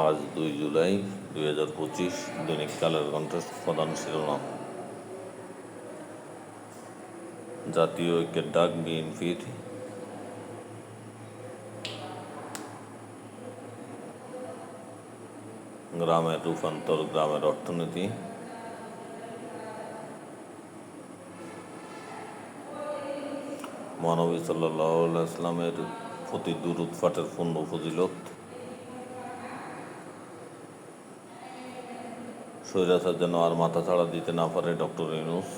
আজ দুই জুলাই দুই হাজার পঁচিশ দৈনিক কালের কণ্ঠের প্রধান শিরোনাম। জাতীয় ঐক্যের ডাক বিএনপির গ্রামের রূপান্তর, গ্রামের অর্থনীতি। মহানবী সাল্লাহ ইসলামের প্রতি দুরুদ ফাটের পূর্ণ ফজিলত। স্বৈরাচার যেন আর মাথা ছাড়া দিতে না পারে ডক্টর ইউনুস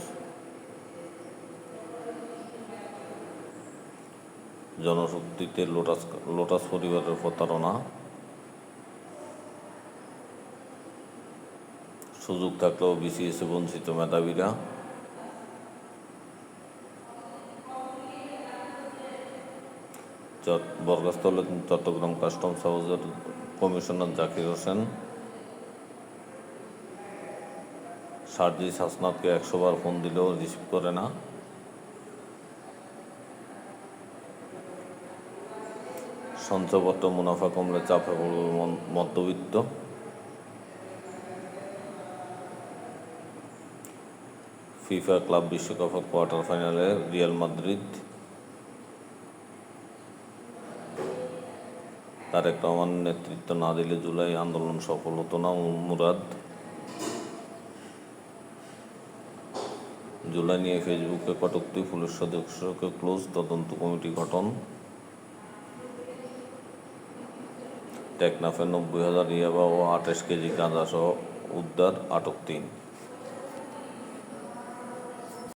জনশক্তিতে লোটাস লোটাস পরিবারের প্রতারণা সুযোগ থাকলেও বিসিএসে বঞ্চিত মেধাবীরা চট বরগাস্তলে চট্টগ্রাম কাস্টমস হাউসের কমিশনার জাকির হোসেন সার্জিস হাসনাতকে একশো বার ফোন দিলেও রিসিভ করে না। সঞ্চয়পত্র মুনাফা কমলে চাপে পড়বে মধ্যবিত্ত। ফিফা ক্লাব বিশ্বকাপের কোয়ার্টার ফাইনালে রিয়াল মাদ্রিদ। তারেক রহমান নেতৃত্ব না দিলে জুলাই আন্দোলন সফল হতো না মুরাদ। জুলাই নিয়ে ফেসবুকে কটকটি ফুলের সদস্যকে ক্লোজ তদন্ত কমিটি গঠন। টেকনাফে নব্বই হাজার ইয়াবা ও আঠাশ কেজি গাঁজাসহ উদ্ধার, আটক তিন।